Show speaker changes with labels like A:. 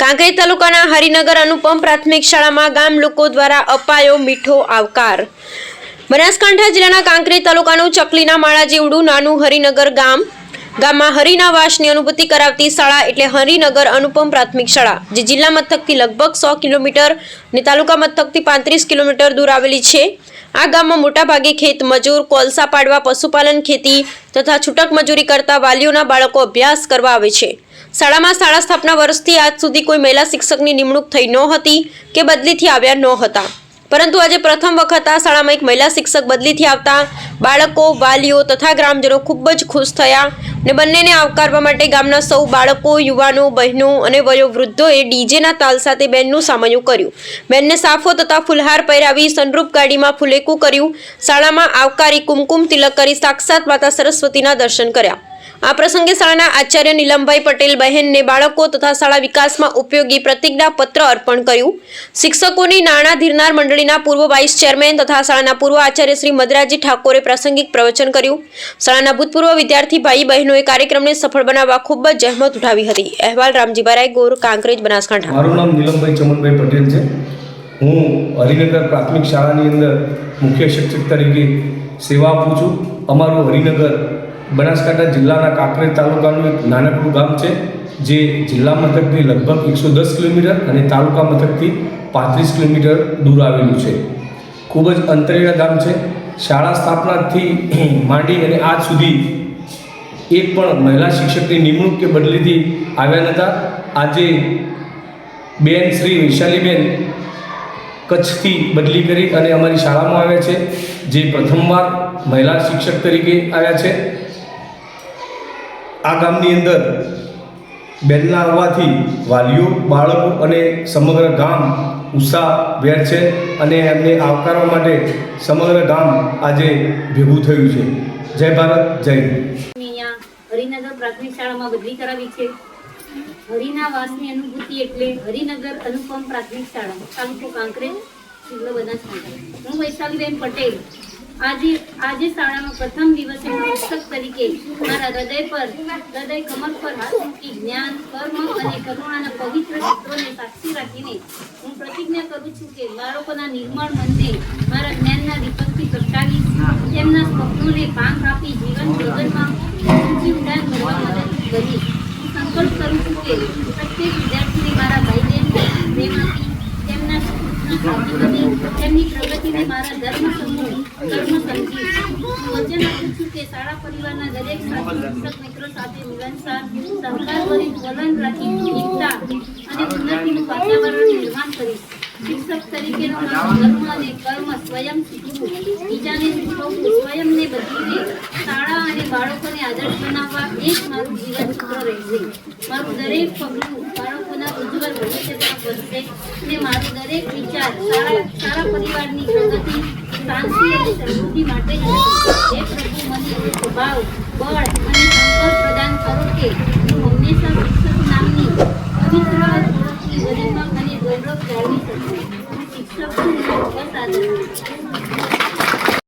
A: કાંકરેજ તાલુકાના હરિનગર અનુપમ પ્રાથમિક શાળામાં ગામ લોકો દ્વારા અપાયો મીઠો આવકાર. બનાસકાંઠા જિલ્લાના કાંકરેજ તાલુકાનું ચકલીના માળા જેવડું નાનું હરિનગર ગામ. ગામમાં હરિના વાસની અનુભૂતિ કરાવતી શાળા એટલે હરિનગર અનુપમ પ્રાથમિક શાળા, જે જિલ્લા મથકથી લગભગ સો કિલોમીટર અને તાલુકા મથકથી પાંત્રીસ કિલોમીટર દૂર આવેલી છે. આ ગામમાં મોટાભાગે ખેત, મજૂર, કોલસા પાડવા, પશુપાલન, ખેતી તથા છૂટક મજૂરી કરતા વાલીઓના બાળકો અભ્યાસ કરવા આવે છે. શાળામાં શાળા સ્થાપના વર્ષથી આજ સુધી કોઈ મહિલા શિક્ષકની નિમણૂક થઈ ન હતી કે બદલીથી આવ્યા ન હતા. પરંતુ આજે પ્રથમ વખત આ શાળામાં એક મહિલા શિક્ષક બદલીથી આવતા બાળકો, વાલીઓ તથા ગ્રામજનો ખૂબ જ ખુશ થયા અને બંનેને આવકારવા માટે ગામના સૌ બાળકો, યુવાનો, બહેનો અને વયોવૃદ્ધોએ ડીજેના તાલ સાથે બેનનું સામયું કર્યું. બેનને સાફો તથા ફુલહાર પહેરાવી સનરૂપ ગાડીમાં ફુલેકું કર્યું. શાળામાં આવકારી કુમકુમ તિલક કરી સાક્ષાત માતા સરસ્વતીના દર્શન કર્યા. આ પ્રસંગે શાળાના આચાર્ય નીલમભાઈ પટેલ બહેનને બાળકો તથા શાળા વિકાસમાં ઉપયોગી પ્રતિજ્ઞા પત્ર અર્પણ કર્યું. શિક્ષકોની નાણાં ધીરનાર મંડળીના પૂર્વ વાઇસ ચેરમેન તથા શાળાના પૂર્વ આચાર્ય શ્રી મદરાજી ઠાકોરે પ્રાસંગિક પ્રવચન કર્યું. શાળાના ભૂતપૂર્વ વિદ્યાર્થી ભાઈ બહેનોએ કાર્યક્રમને સફળ બનાવવા ખૂબ જ જહેમત ઉઠાવી હતી. અહેવાલ રામજીભાઈ ગોર, કાંકરેજ, બનાસકાંઠા.
B: મારું નામ નીલમભાઈ ચમનભાઈ પટેલ છે. હું હરિનગર પ્રાથમિક શાળાની અંદર મુખ્ય શિક્ષક તરીકે સેવા આપું છું. અમારું હરિનગર બનાસકાંઠા જિલ્લાના કાંકરેજ તાલુકાનું એક નાનકડું ગામ છે, જે જિલ્લા મથકથી લગભગ એકસો દસ કિલોમીટર અને તાલુકા મથકથી પાંત્રીસ કિલોમીટર દૂર આવેલું છે. ખૂબ જ અંતરિયાળ ગામ છે. શાળા સ્થાપનાથી માંડી અને આજ સુધી એક પણ મહિલા શિક્ષકની નિમણૂક કે બદલીથી આવ્યા નહોતા આજે બેન શ્રી વૈશાલીબેન કચ્છથી બદલી કરી અને અમારી શાળામાં આવ્યા છે, જે પ્રથમવાર મહિલા શિક્ષક તરીકે આવ્યા છે. આ ગામની અંદર બેનના આવવાથી વાલીઓ, બાળકો અને સમગ્ર ગામ ઉત્સાહભેર છે અને એમને આવકારવા માટે સમગ્ર ગામ આજે ભેગું થયું છે. જય ભારત, જય હિન્દ.
C: હરિનગર પ્રાથમિક શાળામાં બદલી કરાવી છે. હરિના વાસની અનુભૂતિ એટલે હરિનગર અનુપમ પ્રાથમિક શાળા તાલુકો કાંકરેજ જિલ્લો બનાસકાંઠા હું વૈશાલીબેન પટેલ. આજે આજે શાળામાં પ્રથમ દિવસે શિક્ષક તરીકે મારા હૃદય પર, હૃદય કમર પર હાથ મૂકી જ્ઞાન, કર્મ અને કરુણાના પવિત્ર સૂત્રોને સાક્ષી રાખીને હું પ્રતિજ્ઞા કરું છું કે બાળકોના નિર્મળ મનને મારા જ્ઞાનના દીપકથી પ્રગટાવી તેમના સ્વપ્નોને પાંખ આપી જીવન જીવનમાં ઊંચી ઉડાન ભરવા મદદ કરી હું સંકલ્પ કરું છું કે પ્રત્યેક વિદ્યાર્થીને મારા ભાઈ બહેન પ્રેમ આપી તેમના તેમની પ્રગતિને મારા ધર્મ કર્મ સમજીશ વચન છું કે શાળા પરિવારના દરેક શિક્ષક મિત્રો સાથે મિલનસાર સહકારભરી વલણ રાખી એકતા અને ઉન્નતિનું વાતાવરણ નિર્માણ કરીશ શિક્ષક તરીકેનો ધર્મ અને કર્મ સ્વયં શીખવું બીજાને શીખવવું સ્વયંને બદલીને શાળા અને બાળકોને આદર્શ બનાવવા એ જ મારું જીવન સૂત્ર રહેશે મારું દરેક પગલું બાળકોના ઉજ્જવળ ભવિષ્ય તરફ વધશે અને મારું દરેક વિચાર સારા શાળા પરિવારની પ્રગતિ શાંતિ અને માટે મને સ્વભાવ, બળ પ્રદાન કરો કે હું હંમેશા શિક્ષક નામની પવિત્ર ઓળખની ગરિમા ગૌરવ જાળવી શકું શિક્ષક છું સાધન